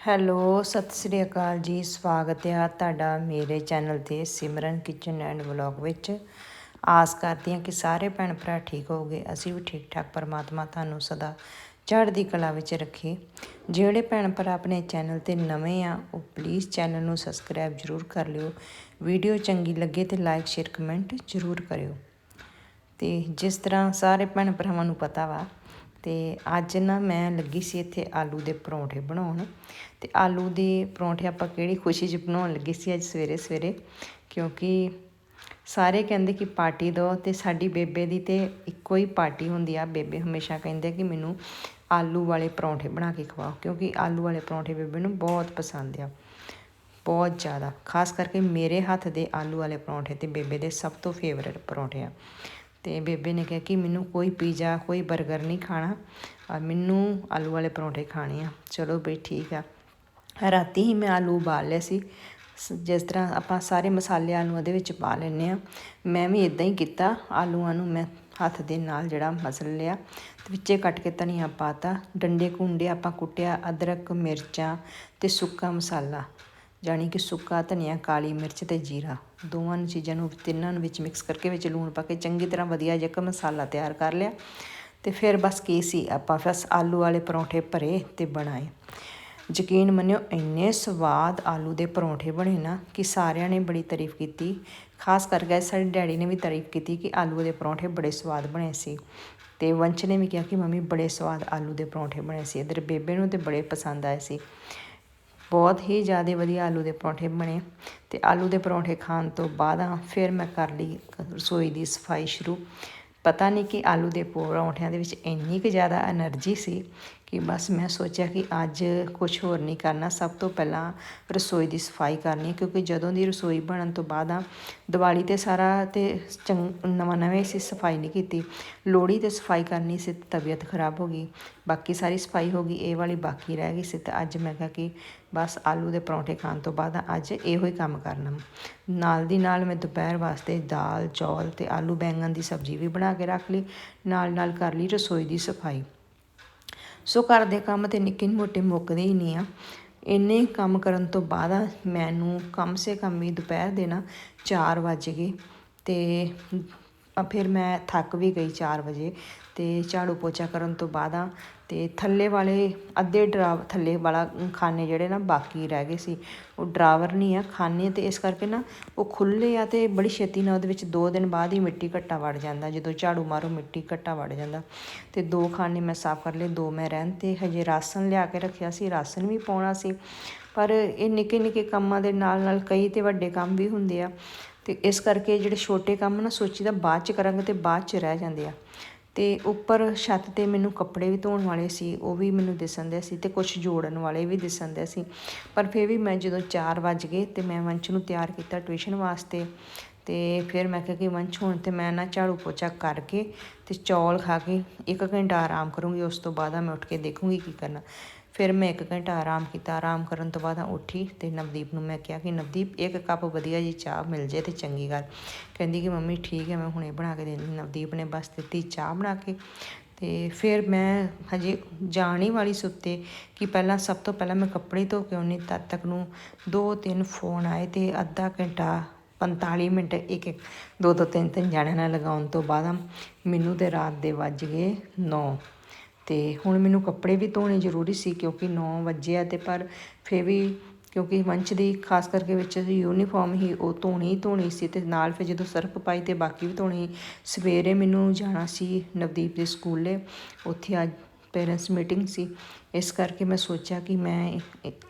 Hello, Sat Sri ਅਕਾਲ ਜੀ, ਸਵਾਗਤ ਹੈ ਤੁਹਾਡਾ ਮੇਰੇ ਚੈਨਲ ਤੇ ਸਿਮਰਨ ਕਿਚਨ ਐਂਡ ਵਲੌਗ ਵਿੱਚ। ਆਸ ਕਰਦੀ ਹਾਂ ਕਿ ਸਾਰੇ ਭੈਣ ਭਰਾ ਠੀਕ ਹੋਗੇ ਅਸੀਂ ਵੀ ਠੀਕ ਠਾਕ, ਪਰਮਾਤਮਾ ਤੁਹਾਨੂੰ ਸਦਾ ਚੜ੍ਹਦੀ ਕਲਾ ਵਿੱਚ ਰੱਖੇ। ਜਿਹੜੇ ਭੈਣ ਭਰਾ ਆਪਣੇ ਚੈਨਲ ਤੇ ਨਵੇਂ ਆ, ਉਹ ਪਲੀਜ਼ ਚੈਨਲ ਨੂੰ ਸਬਸਕ੍ਰਾਈਬ ਜ਼ਰੂਰ ਕਰ ਲਿਓ। ਵੀਡੀਓ ਚੰਗੀ ਲੱਗੇ ਤੇ ਲਾਈਕ ਸ਼ੇਅਰ ਕਮੈਂਟ ਜ਼ਰੂਰ ਕਰਿਓ। ਤੇ ਜਿਸ ਤਰ੍ਹਾਂ ਸਾਰੇ ਭੈਣ ਭਰਾਵਾਂ ਨੂੰ ਪਤਾ ਵਾ ਤੇ ਅੱਜ ਨਾ ਮੈਂ ਲੱਗੀ ਸੀ ਇੱਥੇ ਆਲੂ ਦੇ ਪਰੌਂਠੇ ਬਣਾਉਣ। ਤੇ ਆਲੂ ਦੇ ਪਰੌਂਠੇ ਆਪਾਂ ਕਿਹੜੀ ਖੁਸ਼ੀ 'ਚ ਬਣਾਉਣ ਲੱਗੀ ਸੀ ਅੱਜ ਸਵੇਰੇ ਸਵੇਰੇ? ਕਿਉਂਕਿ ਸਾਰੇ ਕਹਿੰਦੇ ਕਿ ਪਾਰਟੀ ਦਿਓ ਤੇ ਸਾਡੀ ਬੇਬੇ ਦੀ ਤੇ ਇੱਕੋ ਹੀ ਪਾਰਟੀ ਹੁੰਦੀ ਆ। ਬੇਬੇ ਹਮੇਸ਼ਾ ਕਹਿੰਦੇ ਕਿ ਮੈਨੂੰ ਆਲੂ ਵਾਲੇ ਪਰੌਂਠੇ ਬਣਾ ਕੇ ਖਵਾਓ, ਕਿਉਂਕਿ ਆਲੂ ਵਾਲੇ ਪਰੌਂਠੇ ਬੇਬੇ ਨੂੰ ਬਹੁਤ ਪਸੰਦ ਆ। ਬਹੁਤ ਜ਼ਿਆਦਾ। ਖਾਸ ਕਰਕੇ ਮੇਰੇ ਹੱਥ ਦੇ ਆਲੂ ਵਾਲੇ ਪਰੌਂਠੇ ਤੇ ਬੇਬੇ ਦੇ ਸਭ ਤੋਂ ਫੇਵਰੇਟ ਪਰੌਂਠੇ ਆ। ਤੇ ਬੇਬੇ ਨੇ ਕਿਹਾ ਕਿ ਮੈਨੂੰ ਕੋਈ ਪੀਜ਼ਾ, ਕੋਈ 버ਗਰ ਨਹੀਂ ਖਾਣਾ। ਔਰ ਮੈਨੂੰ ਆਲੂ ਵਾਲੇ ਪਰੌਂਠੇ ਖਾਣੇ ਆ। ਚਲੋ ਬਈ ਠੀਕ ਆ। ਰਾਤੀ ਹੀ ਮੈਂ ਆਲੂ ਉਬਾਲ ਲਿਆ ਸੀ। ਸ- ਜਿਸ ਤਰ੍ਹਾਂ ਆਪਾਂ ਸਾਰੇ ਮਸਾਲੇ ਆਲੂਆਂ ਦੇ ਵਿੱਚ ਪਾ ਲੈਂਦੇ ਆ। ਮੈਂ ਵੀ ਇਦਾਂ ਹੀ ਕੀਤਾ। ਆਲੂਆਂ ਨੂੰ ਮੈਂ ਹੱਥ ਦੇ ਨਾਲ ਜਿਹੜਾ ਮਸਲ ਲਿਆ। ਤੇ ਵਿੱਚੇ ਕੱਟ ਕੇ ਧਨੀਆ ਪਾਤਾ। ਡੰਡੇ ਕੁੰਡੇ ਆਪਾਂ ਕੁੱਟਿਆ। ਅਦਰਕ, ਮਿਰਚਾਂ ਤੇ ਸੁੱਕਾ ਮਸਾਲਾ। ਜਾਣੀ ਕਿ ਸੁੱਕਾ, ਧਨੀਆ, ਕਾਲੀ ਮਿਰਚ ਤੇ ਜੀਰਾ। ਦੋਵਾਂ ਚੀਜ਼ਾਂ ਨੂੰ ਤਿੰਨਾਂ ਨੂੰ ਵਿੱਚ ਮਿਕਸ ਕਰਕੇ ਵਿੱਚ ਲੂਣ ਪਾ ਕੇ ਚੰਗੀ ਤਰ੍ਹਾਂ ਵਧੀਆ ਜਿਹਾ ਇੱਕ ਮਸਾਲਾ ਤਿਆਰ ਕਰ ਲਿਆ। ਤੇ ਫਿਰ ਬਸ ਕੀ ਸੀ, ਆਪਾਂ ਬਸ ਆਲੂ ਵਾਲੇ ਪਰੌਂਠੇ ਭਰੇ ਤੇ ਬਣਾਏ। ਯਕੀਨ ਮੰਨਿਓ, ਇੰਨੇ ਸਵਾਦ ਆਲੂ ਦੇ ਪਰੌਂਠੇ ਬਣੇ ਨਾ ਕਿ ਸਾਰਿਆਂ ਨੇ ਬੜੀ ਤਾਰੀਫ ਕੀਤੀ। ਖਾਸ ਕਰਕੇ ਸਾਡੇ ਡੈਡੀ ਨੇ ਵੀ ਤਾਰੀਫ ਕੀਤੀ ਕਿ ਆਲੂ ਦੇ ਪਰੌਂਠੇ ਬੜੇ ਸਵਾਦ ਬਣੇ ਸੀ। ਤੇ ਵੰਸ਼ ਨੇ ਵੀ ਕਿਹਾ ਕਿ ਮੰਮੀ, ਬੜੇ ਸਵਾਦ ਆਲੂ ਦੇ ਪਰੌਂਠੇ ਬਣੇ ਸੀ। ਇਧਰ ਬੇਬੇ ਨੂੰ ਤੇ ਬੜੇ ਪਸੰਦ ਆਏ ਸੀ। ਬਹੁਤ ਹੀ ਜ਼ਿਆਦਾ ਵਧੀਆ ਆਲੂ ਦੇ ਪਰੌਂਠੇ ਬਣੇ। ਤੇ ਆਲੂ ਦੇ ਪਰੌਂਠੇ ਖਾਣ ਤੋਂ ਬਾਅਦ ਫਿਰ ਮੈਂ ਕਰ ਲਈ ਰਸੋਈ ਦੀ ਸਫ਼ਾਈ ਸ਼ੁਰੂ। ਪਤਾ ਨਹੀਂ ਕਿ ਆਲੂ ਦੇ ਪਰੌਂਠਿਆਂ ਦੇ ਵਿੱਚ ਇੰਨੀ ਕੁ ਜ਼ਿਆਦਾ એનર્ਜੀ ਸੀ ਕਿ ਬਸ ਮੈਂ ਸੋਚਿਆ ਕਿ ਅੱਜ ਕੁਝ ਹੋਰ ਨਹੀਂ ਕਰਨਾ, ਸਭ ਤੋਂ ਪਹਿਲਾਂ ਰਸੋਈ ਦੀ ਸਫ਼ਾਈ ਕਰਨੀ ਕਿਉਂਕਿ ਜਦੋਂ ਦੀ ਰਸੋਈ ਬਣਨ ਤੋਂ ਬਾਅਦ ਆ, ਦੀਵਾਲੀ ਤੇ ਸਾਰਾ ਤੇ ਚੰਗ, ਨਵਾਂ ਨਵੇਂ ਸੀ ਸਫ਼ਾਈ ਨਹੀਂ ਕੀਤੀ, ਲੋਹੜੀ ਤੇ ਸਫ਼ਾਈ ਕਰਨੀ ਸੀ ਤਬੀਅਤ ਖਰਾਬ ਹੋ ਗਈ, ਬਾਕੀ ਸਾਰੀ ਸਫ਼ਾਈ ਹੋ ਗਈ, ਇਹ ਵਾਲੀ ਬਾਕੀ ਰਹਿ ਗਈ ਸੀ ਤਾਂ ਅੱਜ ਮੈਂ ਕਿਹਾ ਕਿ ਬਸ ਆਲੂ ਦੇ ਪਰੌਂਠੇ ਖਾਣ ਤੋਂ ਬਾਅਦ ਅੱਜ ਇਹੋ ਹੀ ਕੰਮ ਕਰਨਾ ਨਾਲ ਦੀ ਨਾਲ ਮੈਂ ਦੁਪਹਿਰ ਵਾਸਤੇ ਦਾਲ, ਚੌਲ ਤੇ ਆਲੂ ਬੈਂਗਣ ਦੀ ਸਬਜ਼ੀ ਵੀ ਬਣਾ ਕੇ ਰੱਖ ਲਈ ਨਾਲ ਨਾਲ ਕਰ ਲਈ ਰਸੋਈ ਦੀ ਸਫ਼ਾਈ। ਸੋ ਘਰ ਦੇ ਕੰਮ ਤੇ ਨਿੱਕੇ ਮੋਟੇ ਮੁੱਕਦੇ ਹੀ ਨਹੀਂ ਆ। ਇੰਨੇ ਕੰਮ ਕਰਨ ਤੋਂ ਬਾਅਦ ਮੈਨੂੰ ਕਮ ਸੇ ਕਮ ਵੀ ਦੁਪਹਿਰ ਦੇ ਨਾ 4 ਵੱਜ ਗਏ ਤੇ ਫਿਰ ਮੈਂ ਥੱਕ ਵੀ ਗਈ 4 ਵਜੇ ਤੇ ਝਾੜੂ ਪੋਚਾ ਕਰਨ ਤੋਂ ਬਾਅਦ ਆ ਤੇ ਥੱਲੇ ਵਾਲੇ ਅੱਧੇ ਡਰਾਵ ਥੱਲੇ ਵਾਲਾ ਖਾਨੇ ਜਿਹੜੇ ਨਾ ਬਾਕੀ ਰਹਿ ਗਏ ਸੀ, ਉਹ ਡਰਾਵਰ ਨਹੀਂ ਆ, ਖਾਨੇ ਤੇ ਇਸ ਕਰਕੇ ਨਾ ਉਹ ਖੁੱਲੇ ਆ ਤੇ ਬੜੀ ਛੇਤੀ ਨਾਲ ਉਹਦੇ ਵਿੱਚ 2 ਦਿਨ ਬਾਅਦ ਹੀ ਮਿੱਟੀ ਘੱਟਾ ਵੜ ਜਾਂਦਾ, ਜਦੋਂ ਝਾੜੂ ਮਾਰੋ ਮਿੱਟੀ ਘੱਟਾ ਵੜ ਜਾਂਦਾ। ਤੇ ਦੋ ਖਾਨੇ ਮੈਂ ਸਾਫ਼ ਕਰ ਲਏ, ਦੋ ਮੈਂ ਰਹਿਣ ਤੇ ਹਜੇ ਰਾਸ਼ਨ ਲਿਆ ਕੇ ਰੱਖਿਆ ਸੀ, ਰਾਸ਼ਨ ਵੀ ਪਾਉਣਾ ਸੀ। ਪਰ ਇਹ ਨਿੱਕੇ ਨਿੱਕੇ ਕੰਮਾਂ ਦੇ ਨਾਲ ਨਾਲ ਕਈ ਤੇ ਵੱਡੇ ਕੰਮ ਵੀ ਹੁੰਦੇ ਆ। ਤੇ ਇਸ ਕਰਕੇ ਜਿਹੜੇ ਛੋਟੇ ਕੰਮ ਨਾ ਸੋਚੀਦਾ ਬਾਅਦ ਚ ਕਰਾਂਗੇ ਤੇ ਬਾਅਦ ਚ ਰਹਿ ਜਾਂਦੇ ਆ। ਤੇ ਉੱਪਰ ਛੱਤ ਤੇ ਮੈਨੂੰ ਕੱਪੜੇ ਵੀ ਧੋਣ ਵਾਲੇ ਸੀ, ਉਹ ਵੀ ਮੈਨੂੰ ਦਿਸਣ ਦੇ ਸੀ ਤੇ ਕੁਝ ਜੋੜਨ ਵਾਲੇ ਵੀ ਦਿਸਣ ਦੇ ਸੀ। ਪਰ ਫਿਰ ਵੀ ਮੈਂ ਜਦੋਂ 4 ਵਜ ਗਏ ਤੇ ਮੈਂ ਵੰਸ਼ ਨੂੰ ਤਿਆਰ ਕੀਤਾ ਟਿਊਸ਼ਨ ਵਾਸਤੇ ਤੇ ਫਿਰ ਮੈਂ ਕਿਹਾ ਕਿ ਵੰਸ਼ ਹੁਣ ਤੇ ਮੈਂ ਨਾ ਝਾੜੂ ਪੋਚਾ ਕਰਕੇ ਤੇ ਚੌਲ ਖਾ ਕੇ ਇੱਕ ਘੰਟਾ ਆਰਾਮ ਕਰੂੰਗੀ, ਉਸ ਤੋਂ ਬਾਅਦ ਮੈਂ ਉੱਠ ਕੇ ਦੇਖੂੰਗੀ ਕੀ ਕਰਨਾ। ਫਿਰ ਮੈਂ ਇੱਕ ਘੰਟਾ ਆਰਾਮ ਕੀਤਾ। ਆਰਾਮ ਕਰਨ ਤੋਂ ਬਾਅਦ ਉੱਠੀ ਤੇ ਨਵਦੀਪ ਨੂੰ ਮੈਂ ਕਿਹਾ ਕਿ ਨਵਦੀਪ, ਇੱਕ ਕੱਪ ਵਧੀਆ ਜੀ ਚਾਹ ਮਿਲ ਜੇ ਤੇ ਚੰਗੀ ਗੱਲ। ਕਹਿੰਦੀ ਕਿ ਮੰਮੀ ਠੀਕ ਹੈ, ਮੈਂ ਹੁਣੇ ਬਣਾ ਕੇ ਦੇਣੀ ਨਵਦੀਪ ਨੇ ਬਸ ਦਿੱਤੀ ਚਾਹ ਬਣਾ ਕੇ ਤੇ ਫਿਰ ਮੈਂ ਹਜੇ ਜਾਣ ਹੀ ਵਾਲੀ ਸੁੱਤੇ ਕਿ ਪਹਿਲਾਂ ਸਭ ਤੋਂ ਪਹਿਲਾਂ ਮੈਂ ਕੱਪੜੇ ਧੋ ਕੇ ਆਉਣੀ ਤਦ ਤੱਕ ਨੂੰ ਦੋ ਤਿੰਨ ਫੋਨ ਆਏ ਤੇ ਅੱਧਾ ਘੰਟਾ 45 ਮਿੰਟ, ਇੱਕ ਇੱਕ, ਦੋ ਦੋ ਤਿੰਨ ਤਿੰਨ ਜਾਣਿਆਂ ਨਾਲ ਲਗਾਉਣ ਤੋਂ ਬਾਅਦ ਮੈਨੂੰ ਤੇ ਰਾਤ ਦੇ ਵੱਜ ਗਏ 9 ਤੇ ਹੁਣ ਮੈਨੂੰ ਕੱਪੜੇ ਵੀ ਧੋਣੇ ਜ਼ਰੂਰੀ ਸੀ ਕਿਉਂਕਿ 9 ਵਜੇ ਆ ਤੇ ਪਰ ਫਿਰ ਵੀ ਕਿਉਂਕਿ ਮੰਚ ਦੀ ਖਾਸ ਕਰਕੇ ਵਿੱਚ ਯੂਨੀਫਾਰਮ ਹੀ ਉਹ ਧੋਣੀ ਧੋਣੀ ਸੀ ਤੇ ਨਾਲ ਫਿਰ ਜਦੋਂ ਸਰਫ ਪਾਈ ਤੇ ਬਾਕੀ ਵੀ ਧੋਣੀ ਸਵੇਰੇ ਮੈਨੂੰ ਜਾਣਾ ਸੀ ਨਵਦੀਪ ਦੇ ਸਕੂਲੇ। ਉੱਥੇ ਅੱਜ ਪੇਰੈਂਟਸ ਮੀਟਿੰਗ ਸੀ। ਇਸ ਕਰਕੇ ਮੈਂ ਸੋਚਿਆ ਕਿ ਮੈਂ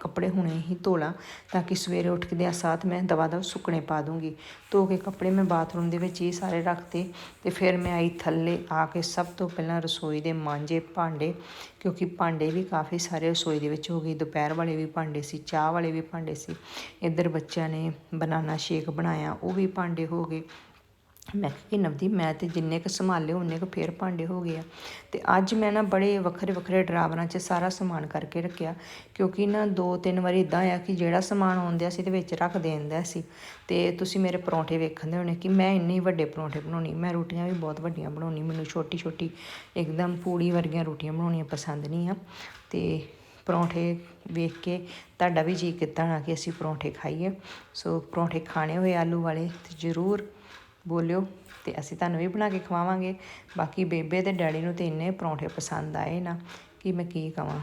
ਕੱਪੜੇ ਹੁਣੇ ਹੀ ਧੋ ਲਾਂ ਤਾਂ ਕਿ ਸਵੇਰੇ ਉੱਠ ਕੇ ਦੇ ਸਾਥ ਮੈਂ ਦਵਾ ਦਵ ਸੁੱਕਣੇ ਪਾ ਦੂੰਗੀ। ਧੋ ਕੇ ਕੱਪੜੇ ਮੈਂ ਬਾਥਰੂਮ ਦੇ ਵਿੱਚ ਹੀ ਸਾਰੇ ਰੱਖਤੇ ਤੇ ਫਿਰ ਮੈਂ ਆਈ ਥੱਲੇ ਆ ਕੇ ਸਭ ਤੋਂ ਪਹਿਲਾਂ ਰਸੋਈ ਦੇ ਮਾਂਜੇ ਭਾਂਡੇ, ਕਿਉਂਕਿ ਭਾਂਡੇ ਵੀ ਕਾਫੀ ਸਾਰੇ ਰਸੋਈ ਦੇ ਵਿੱਚ ਹੋ ਗਏ। ਦੁਪਹਿਰ ਵਾਲੇ ਵੀ ਭਾਂਡੇ ਸੀ, ਚਾਹ ਵਾਲੇ ਵੀ ਭਾਂਡੇ ਸੀ। ਇੱਧਰ ਬੱਚਿਆਂ ਨੇ ਬਨਾਨਾ ਸ਼ੇਕ ਬਣਾਇਆ, ਉਹ ਵੀ ਭਾਂਡੇ ਹੋ ਗਏ। ਮੈਂ ਕਿਹਾ ਕਿ ਨਵਦੀਪ, ਮੈਂ ਤੇ ਜਿੰਨੇ ਕੁ ਸੰਭਾਲੇ ਉਹਨੇ ਕੁ ਫੇਰ ਭਾਂਡੇ ਹੋ ਗਏ ਆ। ਤੇ ਅੱਜ ਮੈਂ ਨਾ ਬੜੇ ਵੱਖਰੇ ਵੱਖਰੇ ਡਰਾਵਰਾਂ 'ਚ ਸਾਰਾ ਸਮਾਨ ਕਰਕੇ ਰੱਖਿਆ, ਕਿਉਂਕਿ ਨਾ ਦੋ ਤਿੰਨ ਵਾਰੀ ਇਦਾਂ ਆ ਕਿ ਜਿਹੜਾ ਸਮਾਨ ਆਉਂਦਿਆ ਸੀ ਤੇ ਵਿੱਚ ਰੱਖ ਦੇਂਦਾ ਸੀ। ਤੇ ਤੁਸੀਂ ਮੇਰੇ ਪਰੌਂਠੇ ਵੇਖਣ ਦੇ ਹੋਣੇ ਕਿ ਮੈਂ ਇੰਨੇ ਵੱਡੇ ਪਰੌਂਠੇ ਬਣਾਉਣੀ, ਮੈਂ ਰੋਟੀਆਂ ਵੀ ਬਹੁਤ ਵੱਡੀਆਂ ਬਣਾਉਣੀ, ਮੈਨੂੰ ਛੋਟੀ ਛੋਟੀ ਇੱਕਦਮ ਪੂੜੀ ਵਰਗੀਆਂ ਰੋਟੀਆਂ ਬਣਾਉਣੀਆਂ ਪਸੰਦ ਨਹੀਂ ਆ। ਤੇ ਪਰੌਂਠੇ ਵੇਖ ਕੇ ਤੁਹਾਡਾ ਵੀ ਜੀ ਕੀਤਾ ਨਾ ਕਿ ਅਸੀਂ ਪਰੌਂਠੇ ਖਾਈਏ। ਸੋ ਪਰੌਂਠੇ ਖਾਣੇ ਹੋਏ ਆਲੂ ਵਾਲੇ, ਤੇ ਜ਼ਰੂਰ ਬੋਲਿਓ ਤੇ ਅਸੀਂ ਤੁਹਾਨੂੰ ਵੀ ਬਣਾ ਕੇ ਖਵਾਵਾਂਗੇ। ਬਾਕੀ ਬੇਬੇ ਤੇ ਡੈਡੀ ਨੂੰ ਤੇ ਇੰਨੇ ਪਰੌਂਠੇ ਪਸੰਦ ਆਏ ਨਾ ਕਿ ਮੈਂ ਕੀ ਕਵਾਂ।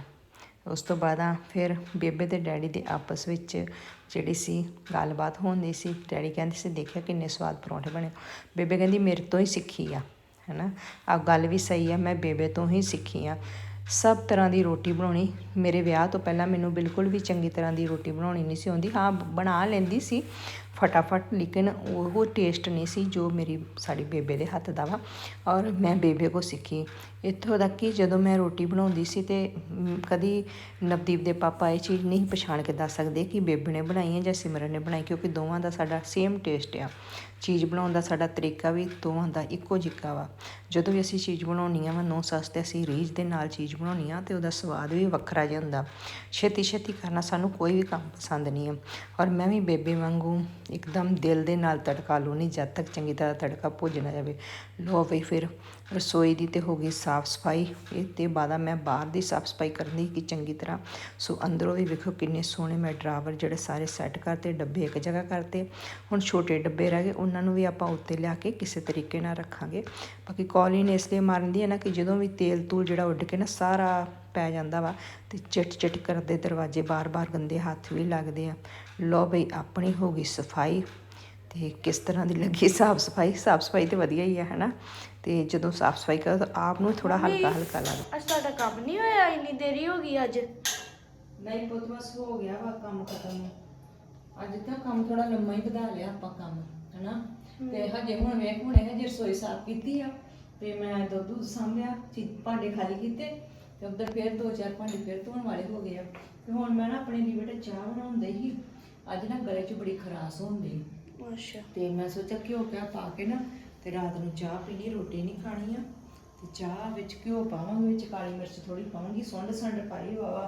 ਉਸ ਤੋਂ ਬਾਅਦ ਆ ਫਿਰ ਬੇਬੇ ਤੇ ਡੈਡੀ ਦੇ ਆਪਸ ਵਿੱਚ ਜਿਹੜੀ ਸੀ ਗੱਲਬਾਤ ਹੁੰਦੀ ਸੀ, ਡੈਡੀ ਕਹਿੰਦੇ ਸੀ, ਦੇਖਿਆ ਕਿੰਨੇ ਸਵਾਦ ਪਰੌਂਠੇ ਬਣੇ। ਬੇਬੇ ਕਹਿੰਦੀ, ਮੇਰੇ ਤੋਂ ਹੀ ਸਿੱਖੀ ਆ। ਹੈਨਾ? ਆ ਗੱਲ ਵੀ ਸਹੀ ਆ, ਮੈਂ ਬੇਬੇ ਤੋਂ ਹੀ ਸਿੱਖੀ ਆ। ਸਭ ਤਰ੍ਹਾਂ ਦੀ ਰੋਟੀ ਬਣਾਉਣੀ ਮੇਰੇ ਵਿਆਹ ਤੋਂ ਪਹਿਲਾਂ ਮੈਨੂੰ ਬਿਲਕੁਲ ਵੀ ਚੰਗੀ ਤਰ੍ਹਾਂ ਦੀ ਰੋਟੀ ਬਣਾਉਣੀ ਨਹੀਂ ਸੀ ਆਉਂਦੀ। ਹਾਂ, ਬਣਾ ਲੈਂਦੀ ਸੀ ਫਟਾਫਟ ਲੇਕਿਨ ਉਹ ਟੇਸਟ ਨਹੀਂ ਸੀ ਜੋ ਮੇਰੀ ਸਾਡੀ ਬੇਬੇ ਦੇ ਹੱਥ ਦਾ ਵਾ ਔਰ ਮੈਂ ਬੇਬੇ ਕੋ ਸਿੱਖੀ ਇੱਥੋਂ ਤੱਕ ਕਿ ਜਦੋਂ ਮੈਂ ਰੋਟੀ ਬਣਾਉਂਦੀ ਸੀ ਤੇ ਕਦੀ ਨਵਦੀਪ ਦੇ ਪਾਪਾ ਇਹ ਚੀਜ਼ ਨਹੀਂ ਪਛਾਣ ਕੇ ਦੱਸ ਸਕਦੇ ਕਿ ਬੇਬੇ ਨੇ ਬਣਾਈ ਹੈ ਜਾਂ ਸਿਮਰਨ ਨੇ ਬਣਾਈ ਕਿਉਂਕਿ ਦੋਵਾਂ ਦਾ ਸਾਡਾ ਸੇਮ ਟੇਸਟ ਆ ਚੀਜ਼ ਬਣਾਉਣ ਦਾ ਸਾਡਾ ਤਰੀਕਾ ਵੀ ਦੋਵਾਂ ਦਾ ਇੱਕੋ ਜਿਹਾ ਵਾ ਜਦੋਂ ਵੀ ਅਸੀਂ ਚੀਜ਼ ਬਣਾਉਣੀ ਆ ਵਾ ਨੋ ਸੱਸ ਤੇ ਅਸੀਂ ਰੀਝ ਦੇ ਨਾਲ ਚੀਜ਼ ਬਣਾਉਣੀ ਆ ਤੇ ਉਹਦਾ ਸਵਾਦ ਵੀ ਵੱਖਰਾ ਜਿਹਾ ਹੁੰਦਾ ਛੇਤੀ ਛੇਤੀ ਕਰਨਾ ਸਾਨੂੰ ਕੋਈ ਵੀ ਕੰਮ ਪਸੰਦ ਨਹੀਂ ਆ ਔਰ ਮੈਂ ਵੀ ਬੇਬੇ ਵਾਂਗੂ ਇੱਕਦਮ ਦਿਲ ਦੇ ਨਾਲ ਤੜਕਾ ਲਾਉਣੀ ਜਦ ਤੱਕ ਚੰਗੀ ਤਰ੍ਹਾਂ ਤੜਕਾ ਭੁੱਜ ਨਾ ਜਾਵੇ। ਲੋ ਵੀ ਫਿਰ ਰਸੋਈ ਦੀ ਤੇ ਹੋ ਗਈ ਸਾਫ਼ ਸਫ਼ਾਈ। ਇਹ ਤੇ ਬਾਅਦ ਮੈਂ ਬਾਹਰ ਦੀ ਸਾਫ਼ ਸਫ਼ਾਈ ਕਰਨੀ ਕਿ ਚੰਗੀ ਤਰ੍ਹਾਂ। ਸੋ ਅੰਦਰੋਂ ਵੀ ਵੇਖੋ ਕਿੰਨੇ ਸੋਹਣੇ ਮੈਂ ਡਰਾਵਰ ਜਿਹੜੇ ਸਾਰੇ ਸੈੱਟ ਕਰਤੇ, ਡੱਬੇ ਇੱਕ ਜਗ੍ਹਾ ਕਰਤੇ। ਹੁਣ ਛੋਟੇ ਡੱਬੇ ਰਹਿ ਗਏ, ਉਹਨਾਂ ਨੂੰ ਵੀ ਆਪਾਂ ਉੱਤੇ ਲਿਆ ਕੇ ਕਿਸੇ ਤਰੀਕੇ ਨਾਲ ਰੱਖਾਂਗੇ। ਬਾਕੀ ਕੌਲੀਨ ਇਸ ਲਈ ਮਾਰਦੀ ਹੈ ਨਾ ਕਿ ਜਦੋਂ ਵੀ ਤੇਲ ਤੂਲ ਜਿਹੜਾ ਉੱਡ ਕੇ ਨਾ ਸਾਰਾ ਪੈ ਜਾਂਦਾ ਵਾ ਤੇ ਚਿਟ ਚਿਟ ਕਰਦੇ ਦਰਵਾਜ਼ੇ ਬਾਰ-ਬਾਰ ਗੰਦੇ ਹੱਥ ਵੀ ਲੱਗਦੇ ਆ। ਲੋ ਬਈ ਆਪਣੀ ਹੋ ਗਈ ਸਫ਼ਾਈ ਤੇ ਕਿਸ ਤਰ੍ਹਾਂ ਦੀ ਲੱਗੀ ਸਾਫ਼ ਸਫ਼ਾਈ? ਸਾਫ਼ ਸਫ਼ਾਈ ਤੇ ਵਧੀਆ ਹੀ ਹੈ ਹਨਾ? ਤੇ ਜਦੋਂ ਸਾਫ਼ ਸਫ਼ਾਈ ਕਰੋ ਤਾਂ ਆਪ ਨੂੰ ਥੋੜਾ ਹਲਕਾ ਹਲਕਾ ਲੱਗਦਾ। ਅੱਜ ਤੁਹਾਡਾ ਕੰਮ ਨਹੀਂ ਹੋਇਆ? ਇੰਨੀ ਦੇਰੀ ਹੋ ਗਈ ਅੱਜ? ਨਹੀਂ ਪੁੱਤ ਬਸ ਹੋ ਗਿਆ ਵਾ ਕੰਮ ਖਤਮ। ਅੱਜ ਤਾਂ ਕੰਮ ਥੋੜਾ ਲੰਮਾ ਹੀ ਵਧਾ ਲਿਆ ਆਪਾਂ ਕੰਮ ਹਨਾ? ਤੇ ਹਜੇ ਹੁਣ ਵੇਖ ਹੁਣੇ ਹਜੇ ਰਸੋਈ ਸਾਫ਼ ਕੀਤੀ ਆ। ਤੇ ਮੈਂ ਦੁੱਧ ਦੁੱਧ ਸਾਂਭਿਆ ਚੀ ਭਾਂਡੇ ਖਾਲੀ ਕੀਤੇ ਤੇ ਉਧਰ ਫੇਰ ਦੋ ਚਾਰ ਭਾਂਡੇ ਫੇਰ ਧੋਣ ਵਾਲੇ ਹੋ ਗਏ ਆ। ਤੇ ਹੁਣ ਮੈਂ ਨਾ ਆਪਣੇ ਲਈ ਬੇਟਾ ਚਾਹ ਬਣਾਉਂਦੇ ਹੀ ਅੱਜ ਨਾ ਗਲੇ 'ਚ ਬੜੀ ਖਰਾਸ ਹੁੰਦੀ ਅੱਛਾ। ਤੇ ਮੈਂ ਸੋਚਿਆ ਘਿਓ ਪਿਆ ਪਾ ਕੇ ਨਾ ਤੇ ਰਾਤ ਨੂੰ ਚਾਹ ਪੀਣੀ ਰੋਟੀ ਨਹੀਂ ਖਾਣੀ ਆ। ਤੇ ਚਾਹ ਵਿੱਚ ਘਿਓ ਪਾਵਾਂਗੇ ਵਿੱਚ ਕਾਲੀ ਮਿਰਚ ਥੋੜੀ ਪਾਵਾਂਗੀ ਸੁੰਡ ਸੰਡ ਪਾਈ ਵਾਵਾ।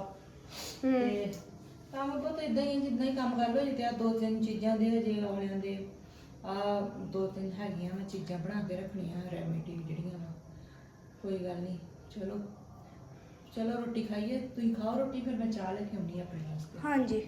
ਤੇ ਕੰਮ ਬਹੁਤ ਇਦਾਂ ਹੀ ਆ, ਜਿੱਦਾਂ ਹੀ ਕੰਮ ਕਰ ਲਓ ਜਿੱਤੇ ਆ ਦੋ ਤਿੰਨ ਚੀਜ਼ਾਂ ਦੇ ਹਜੇ ਔਲਿਆਂ ਦੇ ਆ ਦੋ ਤਿੰਨ ਹੈਗੀਆਂ ਮੈਂ ਚੀਜ਼ਾਂ ਬਣਾ ਕੇ ਰੱਖਣੀਆਂ ਰੈਮੇਡੀ ਜਿਹੜੀਆਂ ਵਾ। ਕੋਈ ਗੱਲ ਨਹੀਂ ਚਲੋ ਚਲੋ ਰੋਟੀ ਖਾਈਏ ਤੁਸੀਂ ਖਾਓ ਰੋਟੀ ਫਿਰ ਮੈਂ ਚਾਹ ਲੈ ਕੇ ਆਉਂਦੀ ਆ ਆਪਣੇ ਵਾਸਤੇ। ਹਾਂਜੀ।